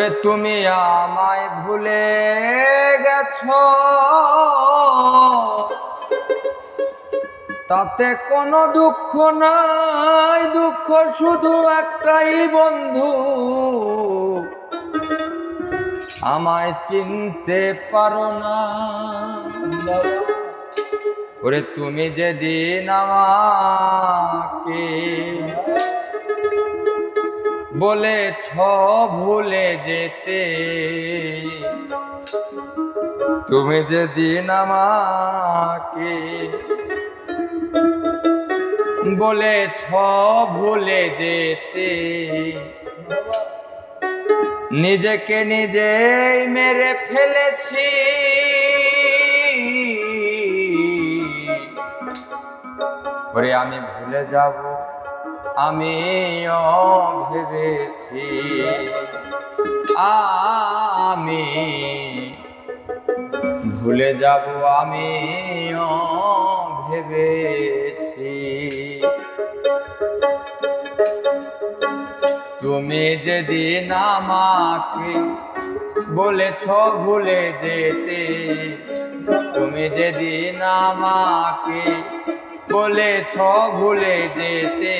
ওরে তুমি আমায় ভুলে গেছ। তাতে কোনো দুঃখ নাই, দুঃখ শুধু একটাই বন্ধু। আমায় চিনতে পারো না। ওরে তুমি যেদিন আমাকে বলেছ ভুলে যেতে। তুমি যেদিন আমাকে বলেছ ভুলে যেতে, নিজেকে নিজেই মেরে ফেলেছি। আমি ভুলে যাব। আমিও ভেবেছি আমি ভুলে যাব আমিও ভেবেছি তুমি যেদিন আমাকে বলেছ ভুলে যেতে, তুমি যেদিন আমাকে বলেছ ভুলে যেতে।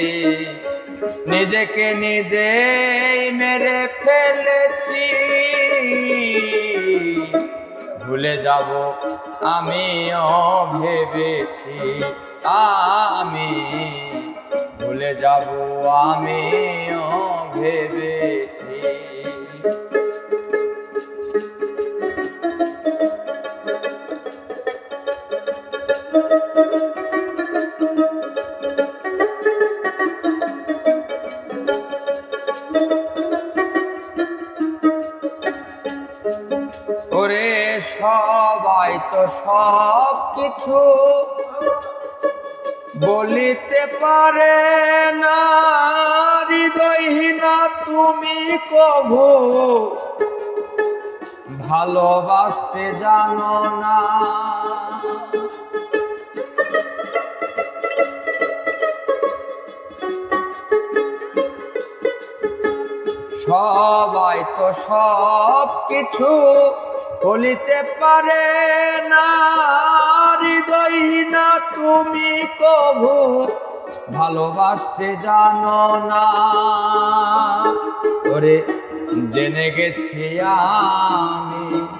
নিজেকে নিজেই মেরে ফেলেছি। ভুলে যাব আমিও ভেবেছি, আমি। ভুলে যাব আমিও ভেবেছি। ওরে সবাই তো সব কিছু বলিতে পারে না। তুমি কভু ভালোবাসতে জানো না। সব কিছু বলিতে পারে না। হৃদয় না তুমি কভু, ভালোবাসতে জানো না। ওরে, জেনে গেছি আমি।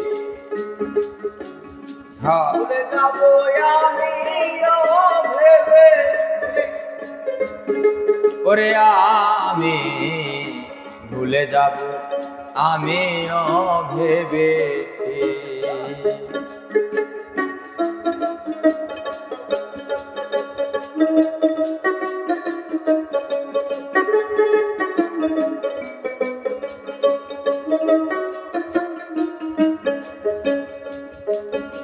হ্যাঁ। ওরে আমি ভুলে যাব আমিও ভেবেছি।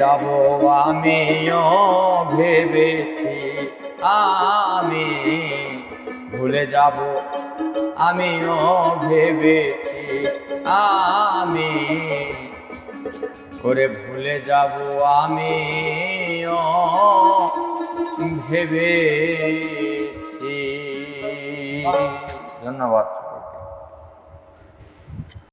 যাব আমিও ভেবেছি, আমি ভুলে যাব। আমিও ভেবেছি, আমি করে ভুলে যাব, আমিও ভেবেছি। ধন্যবাদ।